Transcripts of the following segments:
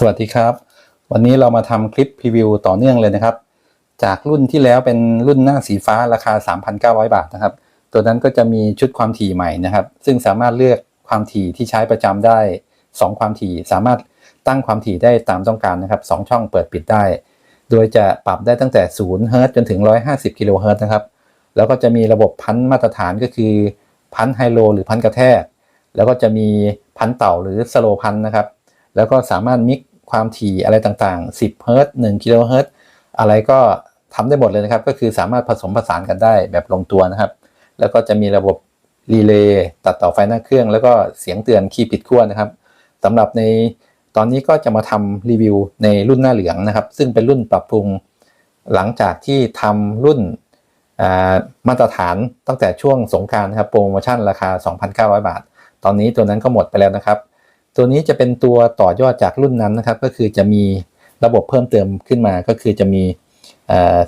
สวัสดีครับ วันนี้เรามาทำคลิปพรีวิวต่อเนื่องเลยนะครับ จากรุ่นที่แล้วเป็นรุ่นหน้าสีฟ้าราคา 3,900 บาทนะครับ ตัวนั้นก็จะมีชุดความถี่ใหม่นะครับ ซึ่งสามารถเลือกความถี่ที่ใช้ประจำได้ 2 ความถี่ สามารถตั้งความถี่ได้ตามต้องการนะครับ 2 ช่องเปิดปิดได้ โดยจะปรับได้ตั้งแต่0เฮิร์ตจนถึง 150กิโลเฮิร์ตนะครับ แล้วก็จะมีระบบพันมาตรฐานก็คือพันไฮโลหรือพันกระแทก แล้วก็จะมีพันเต่าหรือสโลพันนะครับ แล้วก็สามารถมิกความถี่อะไรต่างๆ 10 เฮิรตซ์1กิโลเฮิรตซ์อะไรก็ทำได้หมดเลยนะครับ ก็คือสามารถผสมผสานกันได้แบบลงตัวนะครับ แล้วก็จะมีระบบรีเลย์ตัดต่อไฟหน้าเครื่อง แล้วก็เสียงเตือนคีย์ปิดขั้วนะครับสำหรับในตอนนี้ก็จะมาทำรีวิวในรุ่นหน้าเหลืองนะครับ ซึ่งเป็นรุ่นปรับปรุงหลังจากที่ทำรุ่นมาตรฐานตั้งแต่ช่วงสงการนะครับโปรโมชั่นราคา 2,900 บาท ตอนนี้ตัวนั้นก็หมดไปแล้วนะครับ ตัวนี้จะเป็นตัวต่อยอดจากรุ่นนั้นนะครับ ก็คือจะมีระบบเพิ่มเติมขึ้นมา ก็คือจะมี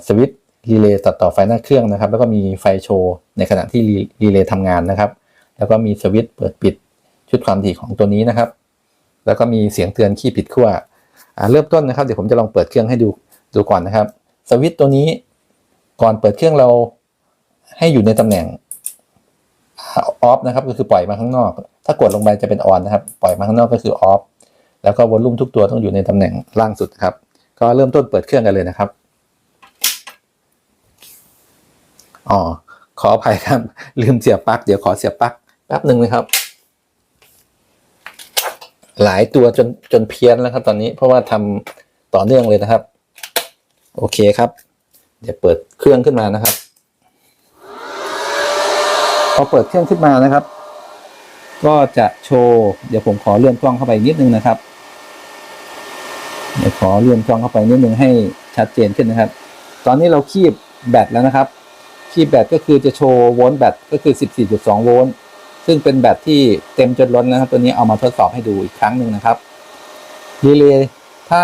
สวิตช์รีเลย์ตัดต่อไฟหน้าเครื่องนะครับ แล้วก็มีไฟโชว์ในขณะที่รีเลย์ทำงานนะครับ แล้วก็มีสวิตช์เปิดปิดชุดความถี่ของตัวนี้นะครับ แล้วก็มีเสียงเตือนขี้ผิดขั้วเริ่มต้นนะครับเดี๋ยวผมจะลองเปิดเครื่องให้ดูดูก่อนนะครับ สวิตช์ตัวนี้ก่อนเปิดเครื่องเราให้อยู่ในตำแหน่ง ออฟนะครับก็คือปล่อยมาข้างนอก ถ้ากดลงไปจะเป็นออนนะครับ ปล่อยมาข้างนอกก็คือออฟแล้วก็วอลลุ่มทุกตัวต้องอยู่ในตำแหน่งล่างสุดครับ ก็เริ่มต้นเปิดเครื่องกันเลยนะครับอ๋อขออภัยครับ ลืมเสียบปลั๊กเดี๋ยวขอเสียบปลั๊กแป๊บหนึ่งนะครับ หลายตัวจนจนเพี้ยนแล้วครับ ตอนนี้เพราะว่าทำต่อเนื่องเลยนะครับ โอเคครับ เดี๋ยวเปิดเครื่องขึ้นมานะครับ อเปิดเครื่องขึ้นมานะครับ ก็จะโชว์เดี๋ยวผมขอเลื่อนกล้องเข้าไปนิดนึงนะครับ เดี๋ยวขอเลื่อนกล้องเข้าไปนิดนึงให้ชัดเจนขึ้นนะครับ ตอนนี้เราคีบแบตแล้วนะครับ คีบแบตก็คือจะโชว์โวลต์แบตก็คือ 14.2 โวลต์ซึ่งเป็นแบตที่เต็มจนล้นนะครับ ตัวนี้เอามาทดสอบให้ดูอีกครั้งหนึ่งนะครับรีเลย์ถ้า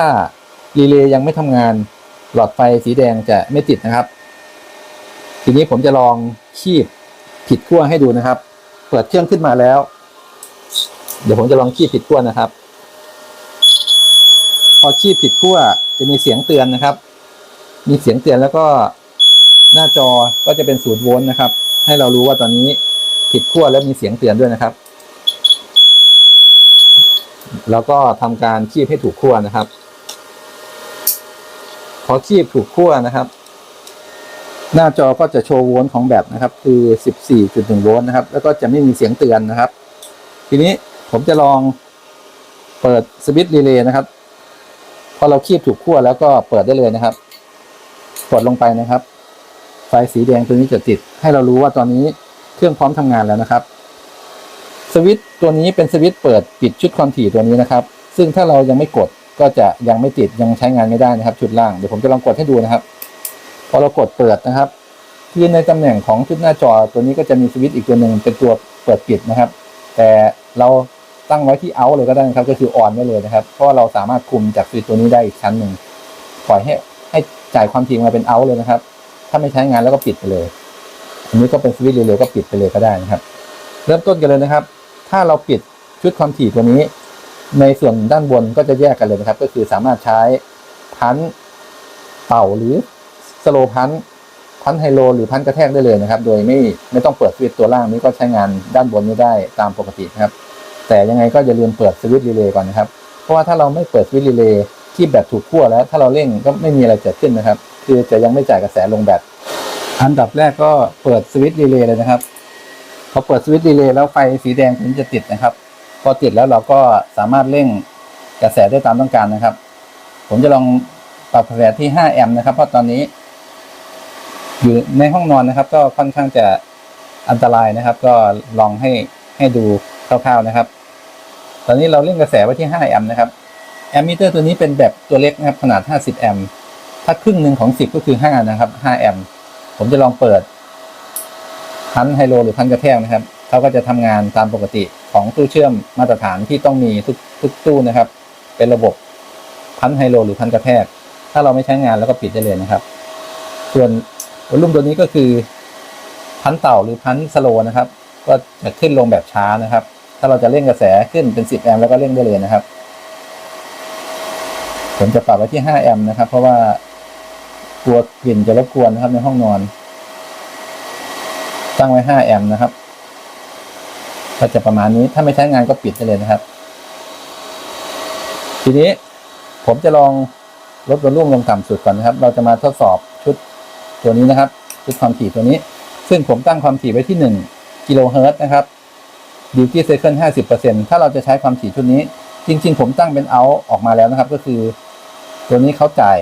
รีเลย์ยังไม่ทำงานหลอดไฟสีแดงจะไม่ติดนะครับ ทีนี้ผมจะลองคีบ ผิดขั้วให้ดูนะครับ เปิดเครื่องขึ้นมาแล้ว เดี๋ยวผมจะลองขี้ผิดขั้วนะครับ พอขี้ผิดขั้วจะมีเสียงเตือนนะครับ มีเสียงเตือนแล้วก็หน้าจอก็จะเป็นศูนย์โวลต์นะครับ ให้เรารู้ว่าตอนนี้ผิดขั้วแล้วมีเสียงเตือนด้วยนะครับ แล้วก็ทำการคีบให้ถูกขั้วนะครับ พอคีบถูกขั้วนะครับ หน้าจอก็จะโชว์โวลต์ของแบตนะครับ คือ 14.1 โวลต์นะครับ แล้วก็จะไม่มีเสียงเตือนนะครับ ทีนี้ผมจะลองเปิดสวิตช์รีเลย์นะครับ พอเราคีบถูกขั้วแล้วก็เปิดได้เลยนะครับ กดลงไปนะครับ ไฟสีแดงตัวนี้จะติด ให้เรารู้ว่าตอนนี้เครื่องพร้อมทำงานแล้วนะครับ สวิตช์ตัวนี้เป็นสวิตช์เปิดปิดชุดความถี่ตัวนี้นะครับ ซึ่งถ้าเรายังไม่กดก็จะยังไม่ติดยังใช้งานไม่ได้นะครับ ชุดล่าง เดี๋ยวผมจะลองกดให้ดูนะครับ อเรากดเปิดนะครับคือในตำแหน่งของชุดหน้าจอตัวนี้ก็จะมีสวิตช์อีกตัวหนึ่งเป็นตัวเปิดปิดนะครับ แต่เราตั้งไว้ที่เอาเลยก็ได้นะครับ ก็คือออนไว้เลยนะครับ เพราะว่าเราสามารถคุมจากสวิตช์ตัวนี้ได้อีกชั้นหนึ่งปล่อยให้ให้จ่ายความถี่มาเป็นเอาเลยนะครับ ถ้าไม่ใช้งานแล้วก็ปิดไปเลย อันนี้ก็เป็นสวิตช์เร็วๆก็ปิดไปเลยก็ได้นะครับ เริ่มต้นกันเลยนะครับ ถ้าเราปิดชุดความถี่ตัวนี้ ในส่วนด้านบนก็จะแยกกันเลยนะครับ ก็คือสามารถใช้พันเป่าหรือ สโลพันพันไฮโลหรือพันกระแทกได้เลยนะครับ โดยไม่ไม่ต้องเปิดสวิตช์ตัวล่างนี้ก็ใช้งานด้านบนนี้ได้ตามปกตินะครับ แต่ยังไงก็อย่าลืมเปิดสวิตช์รีเลย์ก่อนนะครับ เพราะว่าถ้าเราไม่เปิดสวิตช์รีเลย์ที่แบตถูกขั้วแล้ว ถ้าเราเร่งก็ไม่มีอะไรเกิดขึ้นนะครับ คือจะยังไม่จ่ายกระแสลงแบตอันดับแรกก็เปิดสวิตช์รีเลย์เลยนะครับพอเปิดสวิตช์รีเลย์แล้วไฟสีแดงถึงจะติดนะครับ พอติดแล้วเราก็สามารถเร่งกระแสได้ตามต้องการนะครับ ผมจะลองปรับกระแสที่ 5 แอมป์นะครับ เพราะตอนนี้ อยู่ในห้องนอนนะครับ ก็ค่อนข้างจะอันตรายนะครับ ก็ลองให้ให้ดูคร่าวๆนะครับ ตอนนี้เราเร่งกระแสไว้ที่ 5 แอมป์นะครับแอมมิเตอร์ตัวนี้เป็นแบบตัวเล็กนะครับ ขนาด 50 แอมป์ถ้าครึ่งหนึ่งของ 10 ก็คือ 5 นะครับ 5 แอมป์ผมจะลองเปิดพันไฮโลหรือพันกระแทกนะครับเขาก็จะทำงานตามปกติของตู้เชื่อมมาตรฐานที่ต้องมีทุกทุกตู้นะครับ เป็นระบบพันไฮโลหรือพันกระแทก ถ้าเราไม่ใช้งานแล้วก็ปิดได้เลยนะครับ ส่วน วอลลุ่มตัวนี้ก็คือพันเต่าหรือพันสโลนะครับ ก็จะขึ้นลงแบบช้านะครับ ถ้าเราจะเร่งกระแสขึ้นเป็น 10 แอมป์แล้วก็เร่งได้เลยนะครับ ผมจะปรับไว้ที่ 5 แอมป์นะครับ เพราะว่ากลัวกลิ่นจะรบกวนนะครับในห้องนอน ตั้งไว้ 5 แอมป์นะครับ ก็จะประมาณนี้ ถ้าไม่ใช้งานก็ปิดได้เลยนะครับ ทีนี้ผมจะลองลดวอลลุ่มลงต่ำสุดก่อนนะครับ เราจะมาทดสอบ ตัวนี้นะครับชุดความถี่ตัวนี้ ซึ่งผมตั้งความถี่ไว้ที่1กิโลเฮิรตซ์นะครับดิวตี้ไซเคิลห้าสิบเปอร์เซ็นถ้าเราจะใช้ความถี่ชุดนี้ จริง ๆ ผมตั้งเป็นเอาออกมาแล้วนะครับ ก็คือ ตัวนี้เขาจ่าย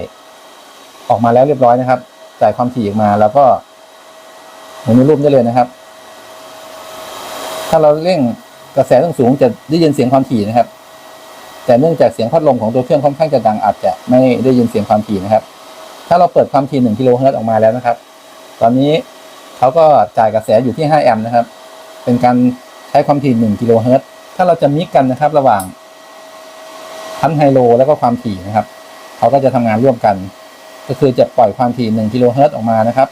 ออกมาแล้วเรียบร้อยนะครับ จ่ายความถี่ออกมาแล้วก็หมุนรูปได้เลยนะครับ ถ้าเราเร่งกระแสต้องสูงจะได้ยินเสียงความถี่นะครับ แต่เนื่องจากเสียงพัดลมของตัวเครื่องค่อนข้างจะดังอาจจะไม่ได้ยินเสียงความถี่นะครับ ถ้าเราเปิดความถี่หนึ่งกิโลเฮิรตซ์ออกมาแล้วนะครับ ตอนนี้เขาก็จ่ายกระแสอยู่ที่ห้าแอมป์นะครับ เป็นการใช้ความถี่หนึ่งกิโลเฮิรตซ์ถ้าเราจะมิกกันนะครับ ระหว่างพันไฮโลแล้วก็ความถี่นะครับ เขาก็จะทำงานร่วมกัน ก็คือจะปล่อยความถี่หนึ่งกิโลเฮิรตซ์ออกมานะครับ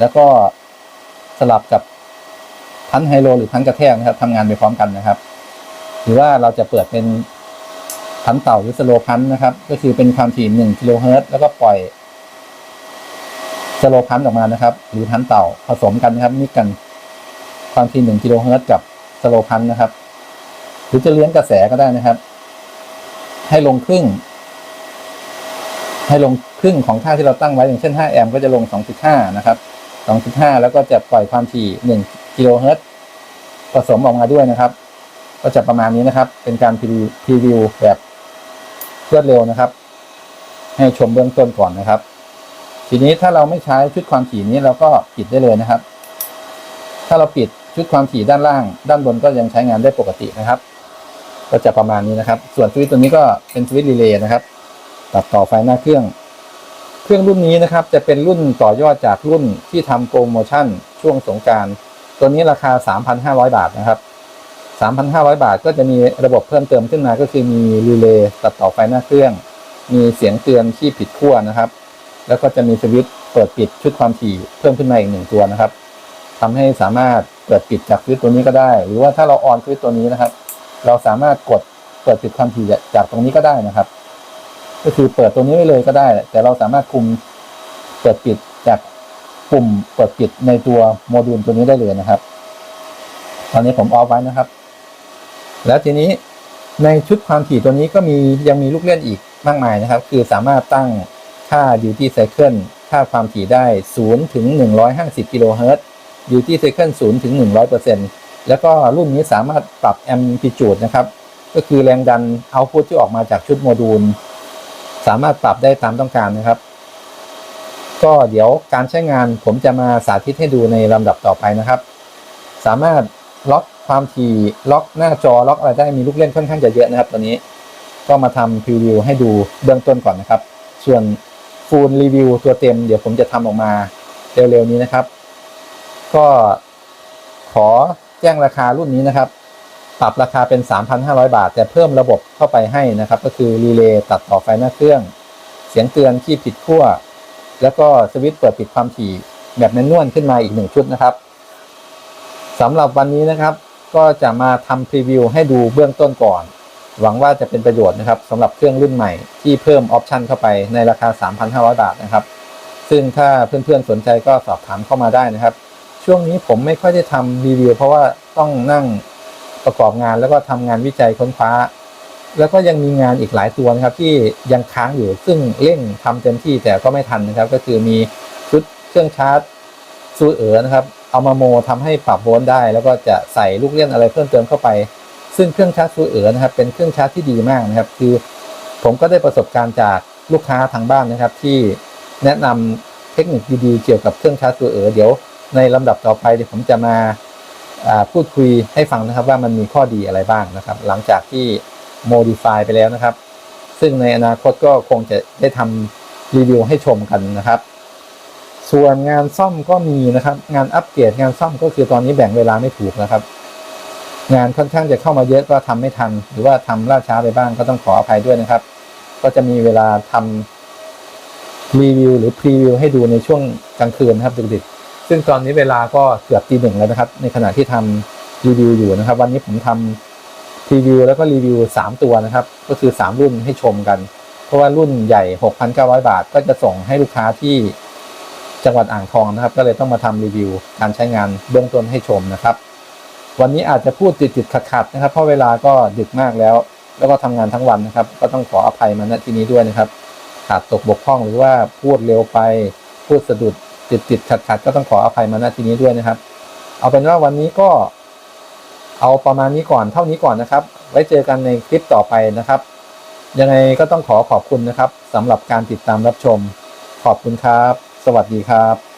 แล้วก็สลับกับพันไฮโลหรือพันกระแทกนะครับทำงานไปพร้อมกันนะครับ หรือว่าเราจะเปิดเป็นพันเต่าหรือสโลพันนะครับ ก็คือเป็นความถี่หนึ่งกิโลเฮิรตซ์แล้วก็ปล่อย สโลพันออกมานะครับ หรือพันเต่าผสมกันนะครับมิกกันความถี่หนึ่งกิโลเฮิรตซ์กับสโลพันนะครับ หรือจะเลี้ยงกระแสก็ได้นะครับ ให้ลงครึ่ง ให้ลงครึ่งของค่าที่เราตั้งไว้อย่างเช่น 5 แอมป์ก็จะลง 2.5 นะครับ 2.5 แล้วก็จะปล่อยความถี่ 1 กิโลเฮิรตซ์ผสมออกมาด้วยนะครับ ก็จะประมาณนี้นะครับ เป็นการพรีวิวแบบรวดเร็วนะครับ ให้ชมเบื้องต้นก่อนนะครับ ทีนี้ถ้าเราไม่ใช้ชุดความถี่นี้เราก็ปิดได้เลยนะครับ ถ้าเราปิดชุดความถี่ด้านล่าง ด้านบนก็ยังใช้งานได้ปกตินะครับ ก็จะประมาณนี้นะครับ ส่วนสวิตช์ตัวนี้ก็เป็นสวิตช์รีเลย์นะครับ ตัดต่อไฟหน้าเครื่อง เครื่องรุ่นนี้นะครับ จะเป็นรุ่นต่อยอดจากรุ่นที่ทำโปรโมชั่นช่วงสงการตัวนี้ราคา 3,500 บาทนะครับ 3,500 บาทก็จะมีระบบเพิ่มเติมขึ้นมาก็คือมีรีเลย์ตัดต่อไฟหน้าเครื่อง มีเสียงเตือนที่ผิดขั้วนะครับ แล้วก็จะมีสวิตช์เปิดปิดชุดความถี่เพิ่มขึ้นมาอีกหนึ่งตัวนะครับทำให้สามารถเปิดปิดจากสวิตช์ตัวนี้ก็ได้ หรือว่าถ้าเราออนสวิตช์ตัวนี้นะครับ เราสามารถกดเปิดปิดความถี่จากตรงนี้ก็ได้นะครับ ก็คือเปิดตัวนี้ไว้เลยก็ได้ แต่เราสามารถคุมเปิดปิดจากปุ่มเปิดปิดในตัวโมดูลตัวนี้ได้เลยนะครับ ตอนนี้ผมออฟไว้นะครับ แล้วทีนี้ในชุดความถี่ตัวนี้ก็มียังมีลูกเล่นอีกมากมายนะครับ คือสามารถตั้ง ค่า duty cycle ค่าความถี่ได้ 0 ถึง 150 กิโลเฮิรตซ์ duty cycle 0 ถึง 100%แล้วก็รุ่นนี้สามารถปรับ amplitude นะครับ ก็คือแรงดัน output ที่ออกมาจากชุดโมดูล สามารถปรับได้ตามต้องการนะครับ ก็เดี๋ยวการใช้งานผมจะมาสาธิตให้ดูในลำดับต่อไปนะครับ สามารถล็อกความถี่ล็อกหน้าจอล็อกอะไรได้มีลูกเล่นค่อนข้างจะเยอะนะครับ ตัวนี้ ก็มาทำพรีวิวให้ดูเบื้องต้นก่อนนะครับ ส่วน ฟูลรีวิวตัวเต็ม เดี๋ยวผมจะทำออกมาเร็วๆนี้นะครับ ก็ขอแจ้งราคารุ่นนี้นะครับ ปรับราคาเป็น 3,500 บาท แต่เพิ่มระบบเข้าไปให้นะครับ ก็คือรีเลย์ตัดต่อไฟหน้าเครื่อง เสียงเตือนที่ผิดขั้ว แล้วก็สวิตช์เปิดปิดความถี่แบบแมนนวลขึ้นมาอีกหนึ่งชุดนะครับสำหรับวันนี้นะครับ ก็จะมาทำพรีวิวให้ดูเบื้องต้นก่อน หวังว่าจะเป็นประโยชน์นะครับสำหรับเครื่องรุ่นใหม่ที่เพิ่มออปชันเข้าไปในราคา 3,500 บาทนะครับ ซึ่งถ้าเพื่อนๆสนใจก็สอบถามเข้ามาได้นะครับ ช่วงนี้ผมไม่ค่อยได้ทำรีวิว เพราะว่าต้องนั่งประกอบงานแล้วก็ทำงานวิจัยค้นคว้า แล้วก็ยังมีงานอีกหลายตัวนะครับที่ยังค้างอยู่ซึ่งเร่งทำเต็มที่แต่ก็ไม่ทันนะครับ ก็คือมีชุดเครื่องชาร์จซูเอ๋อนะครับเอามาโมทำให้ปรับโวลต์ได้ แล้วก็จะใส่ลูกเล่นอะไรเพิ่มเติมเข้าไป ซึ่งเครื่องชาร์จซูเอ๋อนะครับเป็นเครื่องชาร์จที่ดีมากนะครับ คือผมก็ได้ประสบการณ์จากลูกค้าทางบ้านนะครับ ที่แนะนำเทคนิคดีๆ เกี่ยวกับเครื่องชาร์จซูเอ๋อเดี๋ยวในลำดับต่อไปเดี๋ยวผมจะมาพูดคุยให้ฟังนะครับว่ามันมีข้อดีอะไรบ้างนะครับ หลังจากที่ modify ไปแล้วนะครับ ซึ่งในอนาคตก็คงจะได้ทำรีวิวให้ชมกันนะครับ ส่วนงานซ่อมก็มีนะครับ งานอัปเกรดงานซ่อมก็คือตอนนี้แบ่งเวลาไม่ถูกนะครับ งานค่อนข้างจะเข้ามาเยอะก็ทำไม่ทัน หรือว่าทำล่าช้าไปบ้างก็ต้องขออภัยด้วยนะครับ ก็จะมีเวลาทำรีวิวหรือพรีวิวให้ดูในช่วงกลางคืนนะครับดึกๆซึ่งตอนนี้เวลาก็เกือบตีหนึ่งแล้วนะครับ ในขณะที่ทำรีวิวอยู่นะครับ วันนี้ผมทำพรีวิวแล้วก็รีวิว 3 ตัวนะครับ ก็คือ 3 รุ่นให้ชมกัน เพราะว่ารุ่นใหญ่ 6,900 บาท ก็จะส่งให้ลูกค้าที่จังหวัดอ่างทองนะครับ ก็เลยต้องมาทำรีวิวการใช้งานเบื้องต้นให้ชมนะครับ วันนี้อาจจะพูดติดติดขัดขัดๆนะครับ เพราะเวลาก็ดึกมากแล้ว แล้วก็ทำงานทั้งวันนะครับ ก็ต้องขออภัยมาณที่นี้ด้วยนะครับ ขาดตกบกพร่องหรือว่าพูดเร็วไป พูดสะดุดติดติดขัดขัดๆก็ต้องขออภัยมาณที่นี้ด้วยนะครับ เอาเป็นว่าวันนี้ก็ เอาประมาณนี้ก่อนเท่านี้ก่อนนะครับ ไว้เจอกันในคลิปต่อไปนะครับ ยังไงก็ต้องขอขอบคุณนะครับสำหรับการติดตามรับชม ขอบคุณครับ สวัสดีครับ